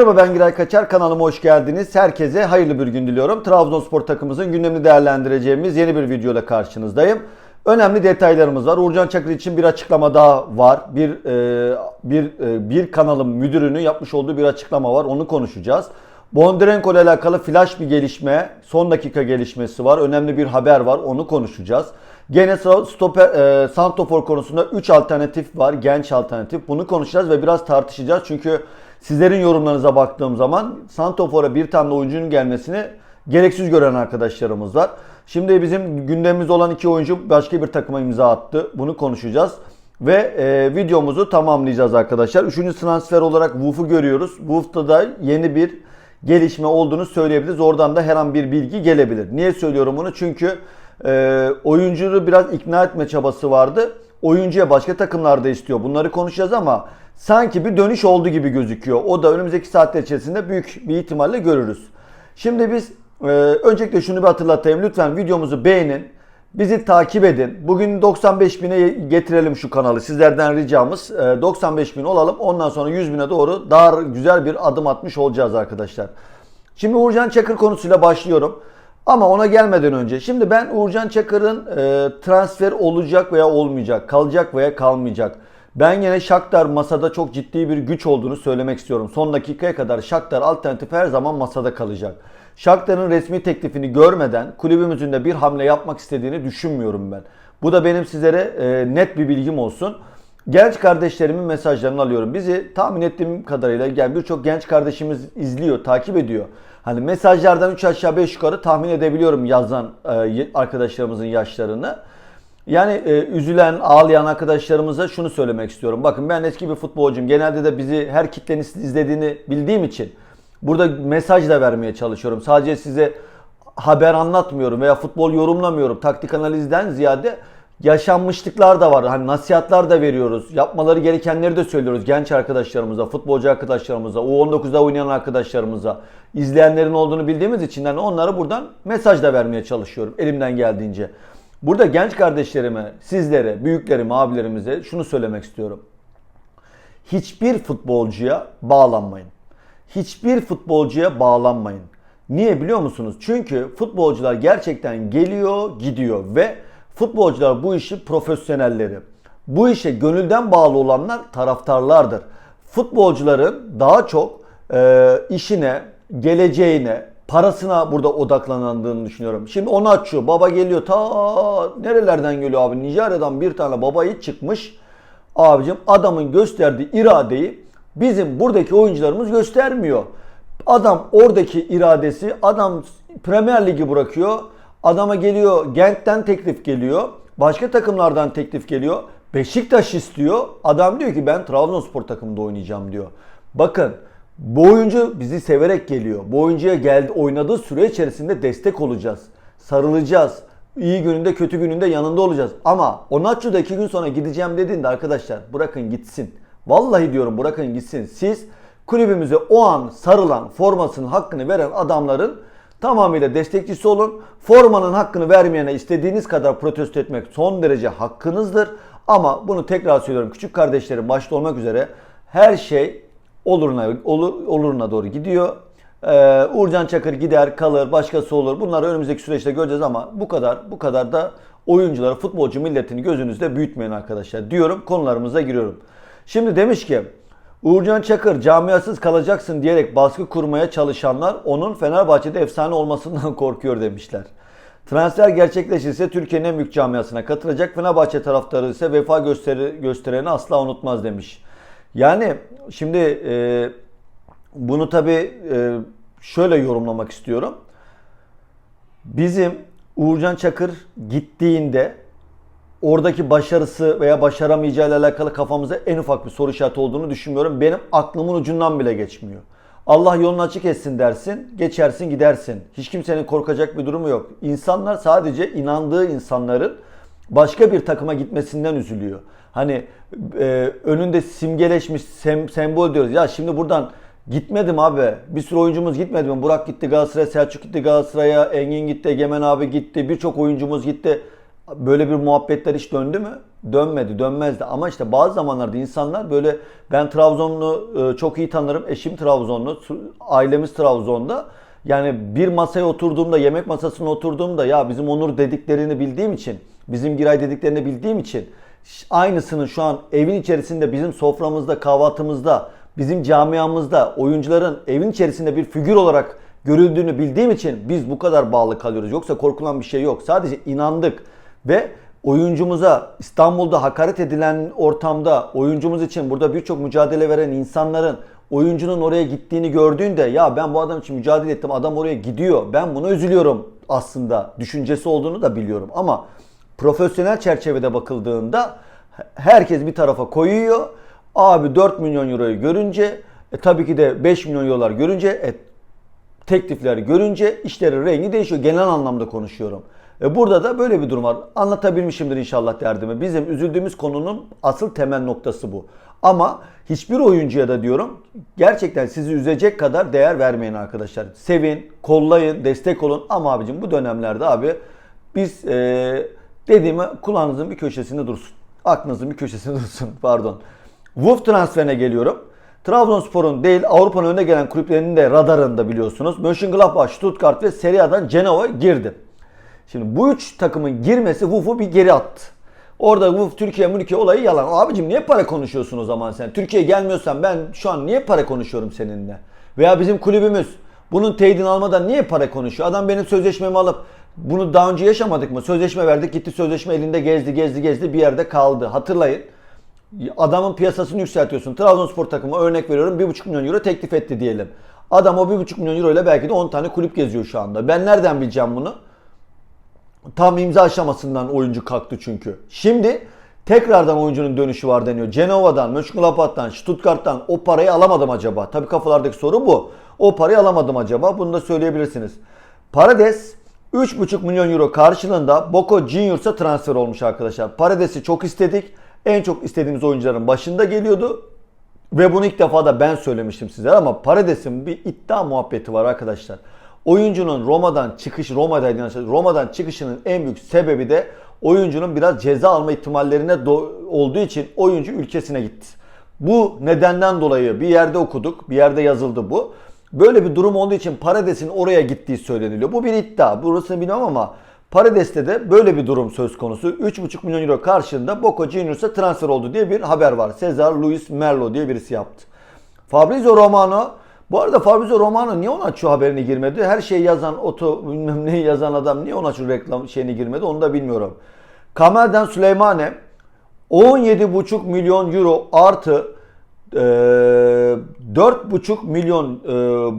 Merhaba ben Giray Kaçar kanalıma hoş geldiniz. Herkese hayırlı bir gün diliyorum. Trabzonspor takımımızın gündemini değerlendireceğimiz yeni bir videoyla karşınızdayım. Önemli detaylarımız var. Uğurcan Çakır için bir açıklama daha var. Bir e, bir e, bir kanalın müdürünün yapmış olduğu bir açıklama var. Onu konuşacağız. Bondarenko ile alakalı flash bir gelişme, son dakika gelişmesi var. Önemli bir haber var. Onu konuşacağız. Gene stoper, e, Santofor konusunda 3 alternatif var. Genç alternatif. Bunu konuşacağız ve biraz tartışacağız. Çünkü sizlerin yorumlarınıza baktığım zaman Santofor'a bir tane oyuncunun gelmesini gereksiz gören arkadaşlarımız var. Şimdi bizim gündemimizde olan iki oyuncu başka bir takıma imza attı. Bunu konuşacağız. Ve e, videomuzu tamamlayacağız arkadaşlar. Üçüncü transfer olarak Wolf'u görüyoruz. Wolf'ta da yeni bir gelişme olduğunu söyleyebiliriz. Oradan da her an bir bilgi gelebilir. Niye söylüyorum bunu? Çünkü e, oyuncuyu biraz ikna etme çabası vardı. Oyuncuya başka takımlarda istiyor. Bunları konuşacağız ama sanki bir dönüş oldu gibi gözüküyor. O da önümüzdeki saatler içerisinde büyük bir ihtimalle görürüz. Şimdi biz e, öncelikle şunu bir hatırlatayım. Lütfen videomuzu beğenin. Bizi takip edin. Bugün 95 bine getirelim şu kanalı. Sizlerden ricamız e, 95 bin olalım. Ondan sonra 100 bine doğru daha güzel bir adım atmış olacağız arkadaşlar. Şimdi Uğurcan Çakır konusuyla başlıyorum. Ama ona gelmeden önce şimdi ben Uğurcan Çakır'ın e, transfer olacak veya olmayacak, kalacak veya kalmayacak. Ben yine Shakhtar masada çok ciddi bir güç olduğunu söylemek istiyorum. Son dakikaya kadar Shakhtar alternatif her zaman masada kalacak. Shakhtar'ın resmi teklifini görmeden kulübümüzün de bir hamle yapmak istediğini düşünmüyorum ben. Bu da benim sizlere e, net bir bilgim olsun. Genç kardeşlerimin mesajlarını alıyorum. Bizi tahmin ettiğim kadarıyla yani birçok genç kardeşimiz izliyor, takip ediyor. Hani mesajlardan 3 aşağı 5 yukarı tahmin edebiliyorum yazan e, arkadaşlarımızın yaşlarını. Yani e, üzülen, ağlayan arkadaşlarımıza şunu söylemek istiyorum. Bakın ben eski bir futbolcuyum. Genelde de bizi her kitlenin izlediğini bildiğim için burada mesaj da vermeye çalışıyorum. Sadece size haber anlatmıyorum veya futbol yorumlamıyorum. Taktik analizden ziyade yaşanmışlıklar da var. Hani nasihatler da veriyoruz. Yapmaları gerekenleri de söylüyoruz genç arkadaşlarımıza, futbolcu arkadaşlarımıza, U19'da oynayan arkadaşlarımıza, izleyenlerin olduğunu bildiğimiz için yani onlara buradan mesaj da vermeye çalışıyorum elimden geldiğince. Burada genç kardeşlerime, sizlere, büyüklerime, abilerimize şunu söylemek istiyorum. Hiçbir futbolcuya bağlanmayın. Hiçbir futbolcuya bağlanmayın. Niye biliyor musunuz? Çünkü futbolcular gerçekten geliyor, gidiyor ve futbolcular bu işi profesyonelleri. Bu işe gönülden bağlı olanlar taraftarlardır. Futbolcuların daha çok e, işine, geleceğine, parasına burada odaklanandığını düşünüyorum. Şimdi onu açıyor. Baba geliyor ta nerelerden geliyor abi? Nijerya'dan bir tane baba yiğit çıkmış. Abicim adamın gösterdiği iradeyi bizim buradaki oyuncularımız göstermiyor. Adam oradaki iradesi, adam Premier Ligi bırakıyor. Adama geliyor, Genk'ten teklif geliyor. Başka takımlardan teklif geliyor. Beşiktaş istiyor. Adam diyor ki ben Trabzonspor takımında oynayacağım diyor. Bakın bu oyuncu bizi severek geliyor. Bu oyuncuya geldi, oynadığı süre içerisinde destek olacağız. Sarılacağız. İyi gününde kötü gününde yanında olacağız. Ama Onaçu da iki gün sonra gideceğim dediğinde arkadaşlar bırakın gitsin. Vallahi diyorum bırakın gitsin. Siz kulübümüze o an sarılan formasının hakkını veren adamların tamamıyla destekçisi olun. Formanın hakkını vermeyene istediğiniz kadar protesto etmek son derece hakkınızdır. Ama bunu tekrar söylüyorum küçük kardeşlerim başta olmak üzere her şey oluruna, olur, oluruna doğru gidiyor. Ee, Uğurcan Çakır gider kalır başkası olur. Bunları önümüzdeki süreçte göreceğiz ama bu kadar bu kadar da oyuncuları futbolcu milletini gözünüzde büyütmeyin arkadaşlar diyorum konularımıza giriyorum. Şimdi demiş ki Uğurcan Çakır camiasız kalacaksın diyerek baskı kurmaya çalışanlar onun Fenerbahçe'de efsane olmasından korkuyor demişler. Transfer gerçekleşirse Türkiye'nin en büyük camiasına katılacak. Fenerbahçe taraftarı ise vefa gösteri, göstereni asla unutmaz demiş. Yani şimdi e, bunu tabi e, şöyle yorumlamak istiyorum. Bizim Uğurcan Çakır gittiğinde oradaki başarısı veya başaramayacağı ile alakalı kafamıza en ufak bir soru işareti olduğunu düşünmüyorum. Benim aklımın ucundan bile geçmiyor. Allah yolunu açık etsin dersin, geçersin gidersin. Hiç kimsenin korkacak bir durumu yok. İnsanlar sadece inandığı insanların başka bir takıma gitmesinden üzülüyor. Hani e, önünde simgeleşmiş sem, sembol diyoruz. Ya şimdi buradan gitmedim abi. Bir sürü oyuncumuz gitmedi mi? Burak gitti Galatasaray'a, Selçuk gitti Galatasaray'a, Engin gitti, Egemen abi gitti. Birçok oyuncumuz gitti. Böyle bir muhabbetler hiç döndü mü? dönmedi, dönmezdi. Ama işte bazı zamanlarda insanlar böyle ben Trabzonlu e, çok iyi tanırım. Eşim Trabzonlu, ailemiz Trabzon'da. Yani bir masaya oturduğumda, yemek masasına oturduğumda ya bizim Onur dediklerini bildiğim için, bizim Giray dediklerini bildiğim için aynısının şu an evin içerisinde bizim soframızda, kahvaltımızda, bizim camiamızda oyuncuların evin içerisinde bir figür olarak görüldüğünü bildiğim için biz bu kadar bağlı kalıyoruz. Yoksa korkulan bir şey yok. Sadece inandık ve oyuncumuza İstanbul'da hakaret edilen ortamda oyuncumuz için burada birçok mücadele veren insanların oyuncunun oraya gittiğini gördüğünde ya ben bu adam için mücadele ettim adam oraya gidiyor ben buna üzülüyorum aslında düşüncesi olduğunu da biliyorum ama profesyonel çerçevede bakıldığında herkes bir tarafa koyuyor. Abi 4 milyon euroyu görünce e, tabii ki de 5 milyon eurolar görünce e, teklifleri görünce işlerin rengi değişiyor. Genel anlamda konuşuyorum. E burada da böyle bir durum var. Anlatabilmişimdir inşallah derdimi. Bizim üzüldüğümüz konunun asıl temel noktası bu. Ama hiçbir oyuncuya da diyorum gerçekten sizi üzecek kadar değer vermeyin arkadaşlar. Sevin, kollayın, destek olun. Ama abicim bu dönemlerde abi biz e, dediğimi kulağınızın bir köşesinde dursun. Aklınızın bir köşesinde dursun pardon. Wolf transferine geliyorum. Trabzonspor'un değil Avrupa'nın önüne gelen kulüplerinin de radarında biliyorsunuz. Mönchengladbach, Stuttgart ve Serie A'dan Genova girdi. Şimdi bu üç takımın girmesi Wolf'u bir geri attı. Orada Wolf Türkiye Mülkiye olayı yalan. Abicim niye para konuşuyorsun o zaman sen? Türkiye'ye gelmiyorsan ben şu an niye para konuşuyorum seninle? Veya bizim kulübümüz bunun teyidini almadan niye para konuşuyor? Adam benim sözleşmemi alıp bunu daha önce yaşamadık mı? Sözleşme verdik gitti sözleşme elinde gezdi gezdi gezdi bir yerde kaldı. Hatırlayın. Adamın piyasasını yükseltiyorsun. Trabzonspor takımı örnek veriyorum 1,5 milyon euro teklif etti diyelim. Adam o 1,5 milyon euro ile belki de 10 tane kulüp geziyor şu anda. Ben nereden bileceğim bunu? Tam imza aşamasından oyuncu kalktı çünkü. Şimdi tekrardan oyuncunun dönüşü var deniyor. Cenova'dan, Mönchengladbach'tan, Stuttgart'tan o parayı alamadım acaba? Tabii kafalardaki soru bu. O parayı alamadım acaba? Bunu da söyleyebilirsiniz. Parades 3,5 milyon euro karşılığında Boca Juniors'a transfer olmuş arkadaşlar. Parades'i çok istedik. En çok istediğimiz oyuncuların başında geliyordu. Ve bunu ilk defa da ben söylemiştim sizlere ama Parades'in bir iddia muhabbeti var arkadaşlar. Oyuncunun Roma'dan çıkış Roma'daydı Roma'dan çıkışının en büyük sebebi de oyuncunun biraz ceza alma ihtimallerine olduğu için oyuncu ülkesine gitti. Bu nedenden dolayı bir yerde okuduk, bir yerde yazıldı bu. Böyle bir durum olduğu için Parades'in oraya gittiği söyleniliyor. Bu bir iddia. Burasını bilmem ama Parades'te de böyle bir durum söz konusu. 3,5 milyon euro karşılığında Boca Juniors'a transfer oldu diye bir haber var. Cesar Luis Merlo diye birisi yaptı. Fabrizio Romano bu arada Fabrizio Romano niye ona şu haberini girmedi? Her şeyi yazan oto bilmem neyi yazan adam niye ona şu reklam şeyini girmedi onu da bilmiyorum. Kamel'den Süleymane 17,5 milyon euro artı 4,5 milyon e,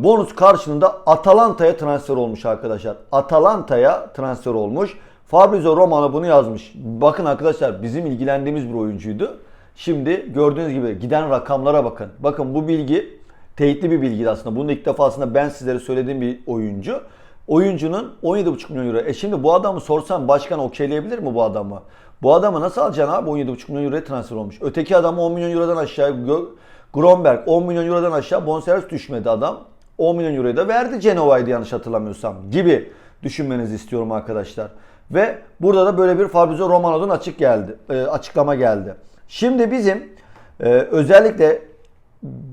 bonus karşılığında Atalanta'ya transfer olmuş arkadaşlar. Atalanta'ya transfer olmuş. Fabrizio Romano bunu yazmış. Bakın arkadaşlar bizim ilgilendiğimiz bir oyuncuydu. Şimdi gördüğünüz gibi giden rakamlara bakın. Bakın bu bilgi teyitli bir bilgi aslında. Bunu ilk defasında ben sizlere söylediğim bir oyuncu. Oyuncunun 17,5 milyon euro. E şimdi bu adamı sorsam başkan okeyleyebilir mi bu adamı? Bu adamı nasıl alacaksın abi? 17,5 milyon euroya transfer olmuş. Öteki adam 10 milyon eurodan aşağı Gromberg 10 milyon eurodan aşağı bonservis düşmedi adam. 10 milyon euroyu da verdi Genova'ydı yanlış hatırlamıyorsam gibi düşünmenizi istiyorum arkadaşlar. Ve burada da böyle bir Fabrizio Romano'dan açık geldi, e, açıklama geldi. Şimdi bizim e, özellikle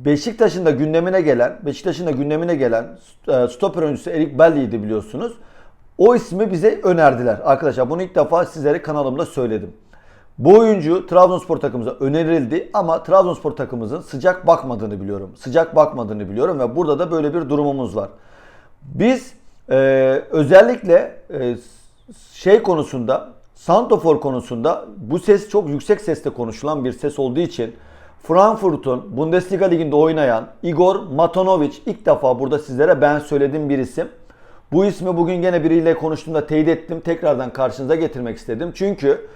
Beşiktaş'ın da gündemine gelen, Beşiktaş'ın da gündemine gelen e, stoper oyuncusu Erik Belli'ydi biliyorsunuz. O ismi bize önerdiler. Arkadaşlar bunu ilk defa sizlere kanalımda söyledim. Bu oyuncu Trabzonspor takımımıza önerildi ama Trabzonspor takımımızın sıcak bakmadığını biliyorum. Sıcak bakmadığını biliyorum ve burada da böyle bir durumumuz var. Biz e, özellikle e, şey konusunda, Santofor konusunda bu ses çok yüksek sesle konuşulan bir ses olduğu için Frankfurt'un Bundesliga liginde oynayan Igor Matonovic ilk defa burada sizlere ben söylediğim bir isim. Bu ismi bugün gene biriyle konuştuğumda teyit ettim. Tekrardan karşınıza getirmek istedim. Çünkü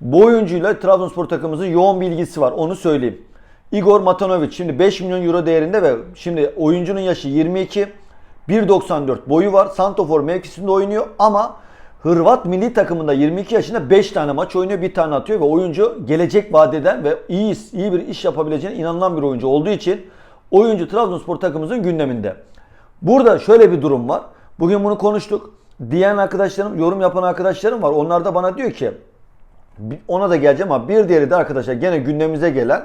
bu oyuncuyla Trabzonspor takımımızın yoğun bir ilgisi var. Onu söyleyeyim. Igor Matanovic şimdi 5 milyon euro değerinde ve şimdi oyuncunun yaşı 22. 1.94 boyu var. Santofor mevkisinde oynuyor ama Hırvat milli takımında 22 yaşında 5 tane maç oynuyor, bir tane atıyor ve oyuncu gelecek vadeden ve iyi iyi bir iş yapabileceğine inanılan bir oyuncu olduğu için oyuncu Trabzonspor takımımızın gündeminde. Burada şöyle bir durum var. Bugün bunu konuştuk. Diyen arkadaşlarım, yorum yapan arkadaşlarım var. Onlar da bana diyor ki Ona da geleceğim ama bir diğeri de arkadaşlar gene gündemimize gelen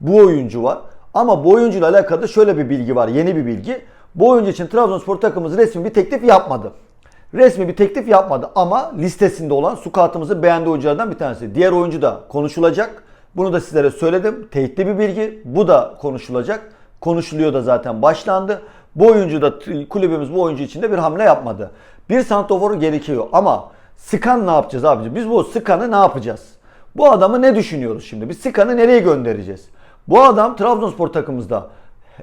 bu oyuncu var. Ama bu oyuncuyla alakalı şöyle bir bilgi var. Yeni bir bilgi. Bu oyuncu için Trabzonspor takımımız resmi bir teklif yapmadı. Resmi bir teklif yapmadı ama listesinde olan Sukat'ımızın beğendiği oyunculardan bir tanesi. Diğer oyuncu da konuşulacak. Bunu da sizlere söyledim. Teyitli bir bilgi. Bu da konuşulacak. Konuşuluyor da zaten başlandı. Bu oyuncu da kulübümüz bu oyuncu için de bir hamle yapmadı. Bir santroforu gerekiyor ama Sıkan ne yapacağız abici? Biz bu Sıkan'ı ne yapacağız? Bu adamı ne düşünüyoruz şimdi? Biz Sıkan'ı nereye göndereceğiz? Bu adam Trabzonspor takımımızda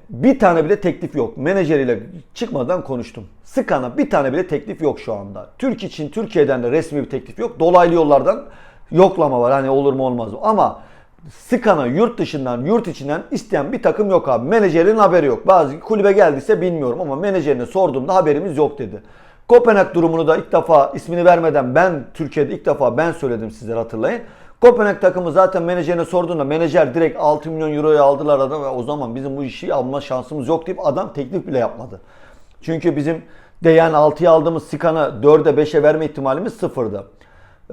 bir tane bile teklif yok. Menajeriyle çıkmadan konuştum. Sıkan'a bir tane bile teklif yok şu anda. Türk için Türkiye'den de resmi bir teklif yok. Dolaylı yollardan yoklama var. Hani olur mu olmaz mı? Ama Sıkan'a yurt dışından, yurt içinden isteyen bir takım yok abi. Menajerin haberi yok. Bazı kulübe geldiyse bilmiyorum ama menajerine sorduğumda haberimiz yok dedi. Kopenhag durumunu da ilk defa ismini vermeden ben Türkiye'de ilk defa ben söyledim sizlere hatırlayın. Kopenhag takımı zaten menajerine sorduğunda menajer direkt 6 milyon euroya aldılar adam ve o zaman bizim bu işi alma şansımız yok deyip adam teklif bile yapmadı. Çünkü bizim de yani 6'ya aldığımız Sikan'ı 4'e 5'e verme ihtimalimiz sıfırdı.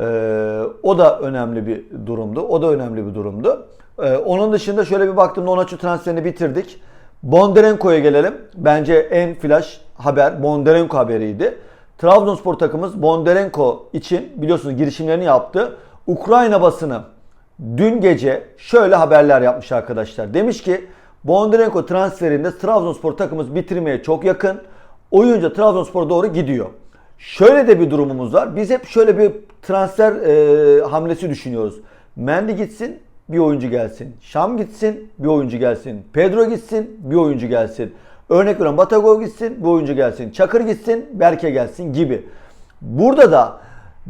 Ee, o da önemli bir durumdu. O da önemli bir durumdu. Ee, onun dışında şöyle bir baktığımda Onaçu transferini bitirdik. Bondarenko'ya gelelim. Bence en flash haber Bondarenko haberiydi. Trabzonspor takımımız Bondarenko için biliyorsunuz girişimlerini yaptı. Ukrayna basını dün gece şöyle haberler yapmış arkadaşlar. Demiş ki Bondarenko transferinde Trabzonspor takımımız bitirmeye çok yakın. Oyuncu Trabzonspor'a doğru gidiyor. Şöyle de bir durumumuz var. Biz hep şöyle bir transfer e, hamlesi düşünüyoruz. Mendy gitsin, bir oyuncu gelsin. Şam gitsin, bir oyuncu gelsin. Pedro gitsin, bir oyuncu gelsin. Örnek veriyorum Batagov gitsin, bir oyuncu gelsin. Çakır gitsin, Berke gelsin gibi. Burada da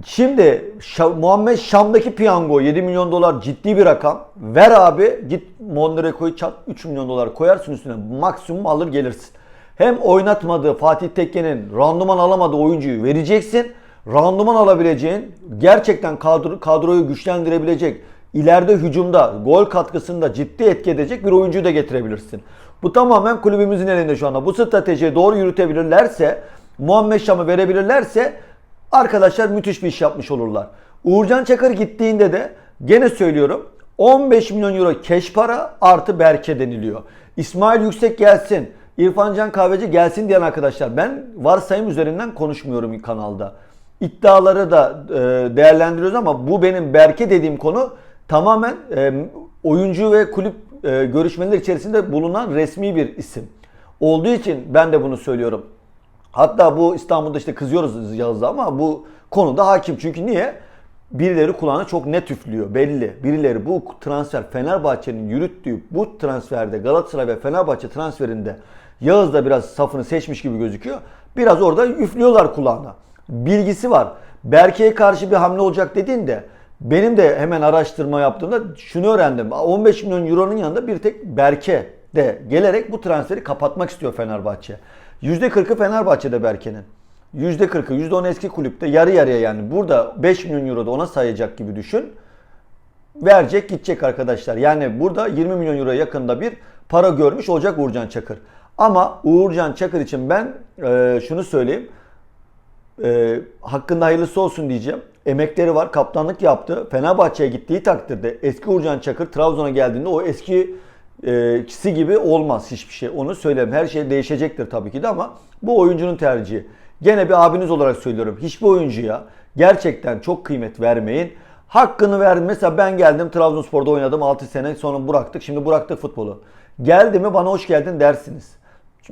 şimdi Şa- Muhammed Şam'daki piyango 7 milyon dolar ciddi bir rakam. Ver abi git Mondrago'yu çat 3 milyon dolar koyarsın üstüne. Maksimum alır gelirsin. Hem oynatmadığı Fatih Tekke'nin randıman alamadığı oyuncuyu vereceksin. Randıman alabileceğin, gerçekten kadro, kadroyu güçlendirebilecek, ileride hücumda, gol katkısında ciddi etki edecek bir oyuncuyu da getirebilirsin. Bu tamamen kulübümüzün elinde şu anda. Bu stratejiyi doğru yürütebilirlerse, Muhammed Şam'ı verebilirlerse arkadaşlar müthiş bir iş yapmış olurlar. Uğurcan Çakır gittiğinde de gene söylüyorum 15 milyon euro keş para artı Berke deniliyor. İsmail Yüksek gelsin. İrfan Can Kahveci gelsin diyen arkadaşlar ben varsayım üzerinden konuşmuyorum kanalda. İddiaları da e, değerlendiriyoruz ama bu benim Berke dediğim konu tamamen e, oyuncu ve kulüp e, görüşmeleri içerisinde bulunan resmi bir isim. Olduğu için ben de bunu söylüyorum. Hatta bu İstanbul'da işte kızıyoruz Yağız'a ama bu konuda hakim. Çünkü niye? Birileri kulağına çok net üflüyor belli. Birileri bu transfer Fenerbahçe'nin yürüttüğü bu transferde Galatasaray ve Fenerbahçe transferinde Yağız da biraz safını seçmiş gibi gözüküyor. Biraz orada üflüyorlar kulağına. Bilgisi var. Berke'ye karşı bir hamle olacak dediğinde benim de hemen araştırma yaptığımda şunu öğrendim. 15 milyon euronun yanında bir tek Berke de gelerek bu transferi kapatmak istiyor Fenerbahçe. %40'ı Fenerbahçe'de Berke'nin. %40'ı, %10 eski kulüpte yarı yarıya yani. Burada 5 milyon euro da ona sayacak gibi düşün. Verecek gidecek arkadaşlar. Yani burada 20 milyon euro yakında bir para görmüş olacak Uğurcan Çakır. Ama Uğurcan Çakır için ben e, şunu söyleyeyim. E, hakkında hayırlısı olsun diyeceğim. Emekleri var. Kaptanlık yaptı. Fenerbahçe'ye gittiği takdirde eski Uğurcan Çakır Trabzon'a geldiğinde o eski e, kişi gibi olmaz hiçbir şey. Onu söyleyeyim. Her şey değişecektir tabii ki de ama bu oyuncunun tercihi. Gene bir abiniz olarak söylüyorum. Hiçbir oyuncuya gerçekten çok kıymet vermeyin. Hakkını ver. Mesela ben geldim Trabzonspor'da oynadım 6 sene sonra bıraktık. Şimdi bıraktık futbolu. Geldi mi bana hoş geldin dersiniz.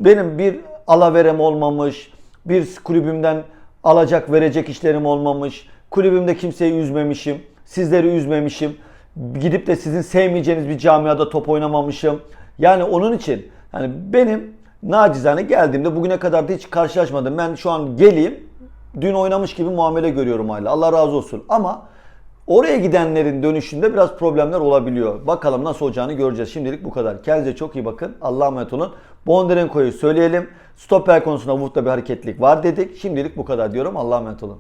Benim bir alaverem olmamış, bir kulübümden alacak verecek işlerim olmamış, kulübümde kimseyi üzmemişim, sizleri üzmemişim, gidip de sizin sevmeyeceğiniz bir camiada top oynamamışım. Yani onun için yani benim nacizane geldiğimde bugüne kadar da hiç karşılaşmadım. Ben şu an geleyim, dün oynamış gibi muamele görüyorum hala. Allah razı olsun. Ama Oraya gidenlerin dönüşünde biraz problemler olabiliyor. Bakalım nasıl olacağını göreceğiz. Şimdilik bu kadar. Kendinize çok iyi bakın. Allah'a emanet olun. Bondarenko'yu söyleyelim. Stoper konusunda Wood'da bir hareketlik var dedik. Şimdilik bu kadar diyorum. Allah'a emanet olun.